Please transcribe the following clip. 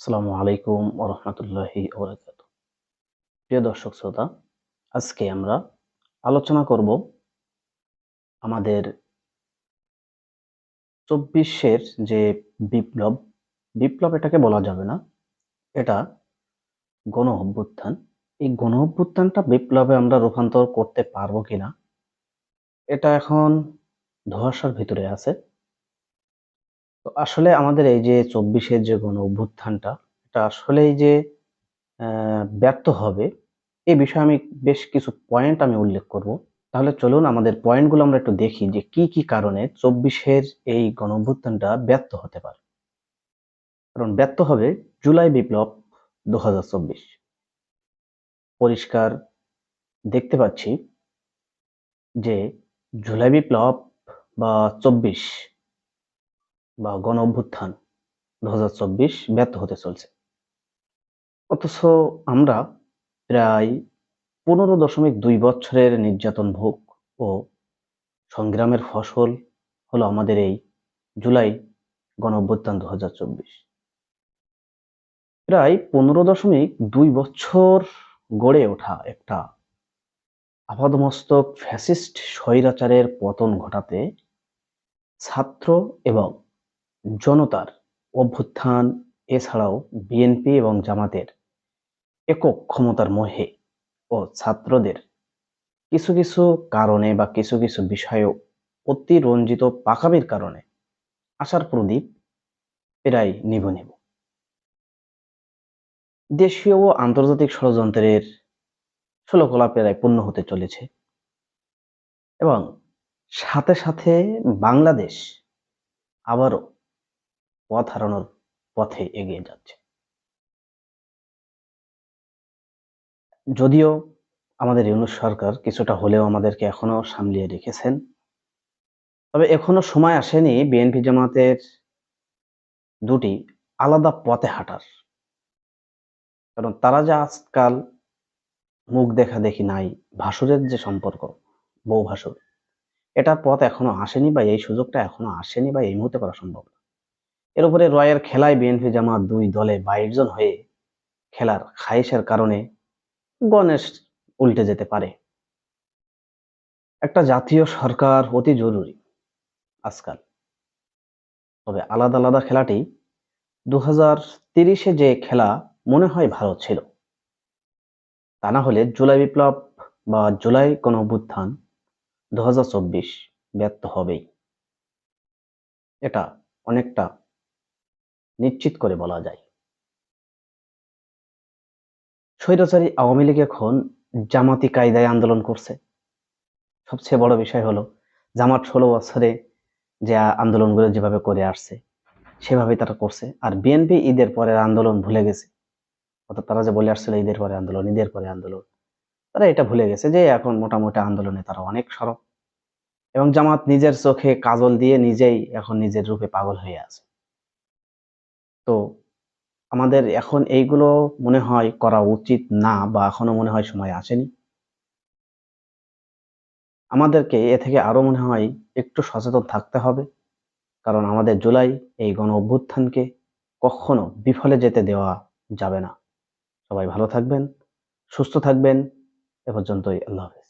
আসসালামু আলাইকুম ওরহমতুল্লাহি ওবরাকাত প্রিয় দর্শক শ্রোতা, আজকে আমরা আলোচনা করব আমাদের চব্বিশের যে বিপ্লব বিপ্লব এটাকে বলা যাবে না, এটা গণ অভ্যুত্থান এই গণ অভ্যুত্থানটা বিপ্লবে আমরা রূপান্তর করতে পারব কিনা, এটা এখন ধোঁয়াশার ভিতরে আছে। তো আসলে আমাদের এই যে চব্বিশের যে গণ অভ্যুত্থানটা, এটা আসলেই যে ব্যর্থ হবে এই বিষয়ে আমি বেশ কিছু পয়েন্ট আমি উল্লেখ করব। তাহলে চলুন আমাদের পয়েন্টগুলো আমরা একটু দেখি যে কি কি কারণে চব্বিশের এই গণ অভ্যুত্থানটা ব্যর্থ হতে পারে। কারণ ব্যর্থ হবে জুলাই বিপ্লব দু হাজার চব্বিশ। পরিষ্কার দেখতে পাচ্ছি যে জুলাই বিপ্লব বা চব্বিশ বা গণ অভ্যুত্থান দু হাজার চব্বিশ ব্যর্থ হতে চলছে। অথচ আমরা প্রায় পনেরো দশমিক দুই বছরের নির্যাতন ভোগ ও সংগ্রামের ফসল হলো আমাদের এই জুলাই গণ অভ্যুত্থান প্রায় পনেরো দশমিক দুই বছর গড়ে ওঠা একটা আপাদমস্তক ফ্যাসিস্ট স্বৈরাচারের পতন ঘটাতে ছাত্র এবং জনতার অভ্যুত্থান, এছাড়াও বিএনপি এবং জামাতের একক ক্ষমতার মোহে ও ছাত্রদের কিছু কিছু কারণে বা কিছু কিছু বিষয়ে অতিরঞ্জিত পাকামির কারণে আশার প্রদীপ প্রায় নিব নিভ। দেশীয় ও আন্তর্জাতিক ষড়যন্ত্রের ষোলকলা প্রায় পূর্ণ হতে চলেছে এবং সাথে সাথে বাংলাদেশ আবারও পথ হারানোর পথে এগিয়ে যাচ্ছে। যদিও আমাদের ইউনুস সরকার কিছুটা হলেও আমাদেরকে এখনও সামলিয়ে রেখেছেন, তবে এখনও সময় আসেনি বিএনপি জামাতের দুটি আলাদা পথে হাঁটার। কারণ তারা যা আজকাল মুখ দেখা দেখি নাই, ভাসুরের যে সম্পর্ক, বউ ভাসুর এটার পথ এখনও আসেনি বা এই সুযোগটা এখনও আসেনি বা এই মুহূর্তে করা সম্ভব না। এর উপরে রয়ের খেলায় বিএনপি জামাত দুই দলে বাইশ জন হয়ে খেলার খাইশের কারণে গণেশ উল্টে যেতে পারে। একটা জাতীয় সরকার অতি জরুরি আজকাল। তবে আলাদা আলাদা খেলাটি দু হাজার তিরিশে যে খেলা মনে হয় ভালো ছিল, তা না হলে জুলাই বিপ্লব বা জুলাই কোন অভ্যুত্থান দু হাজার চব্বিশ ব্যর্থ হবেই। এটা অনেকটা নিশ্চিত করে বলা যায়। স্বৈরাচারী আওয়ামী লীগ এখন জামাতি কায়দায় আন্দোলন করছে। সবচেয়ে বড় বিষয় হলো, জামাত ষোলো বছরে যে আন্দোলনগুলো যেভাবে করে আসছে সেভাবে তারা করছে। আর বিএনপি ঈদের পরের আন্দোলন ভুলে গেছে। অর্থাৎ তারা যে বলে আসছিল ঈদের পরে আন্দোলন, ঈদের পরে আন্দোলন, তারা এটা ভুলে গেছে যে এখন মোটামুটি আন্দোলনে তারা অনেক সরব। এবং জামাত নিজের চোখে কাজল দিয়ে নিজেই এখন নিজের রূপে পাগল হয়ে আছে। তো আমাদের এখন এইগুলো মনে হয় করা উচিত না বা এখনও মনে হয় সময় আসেনি। আমাদেরকে এ থেকে আরও মনে হয় একটু সচেতন থাকতে হবে, কারণ আমাদের জুলাই এই গণ অভ্যুত্থানকে কখনো বিফলে যেতে দেওয়া যাবে না। সবাই ভালো থাকবেন, সুস্থ থাকবেন, এ পর্যন্তই, আল্লাহ হাফেজ।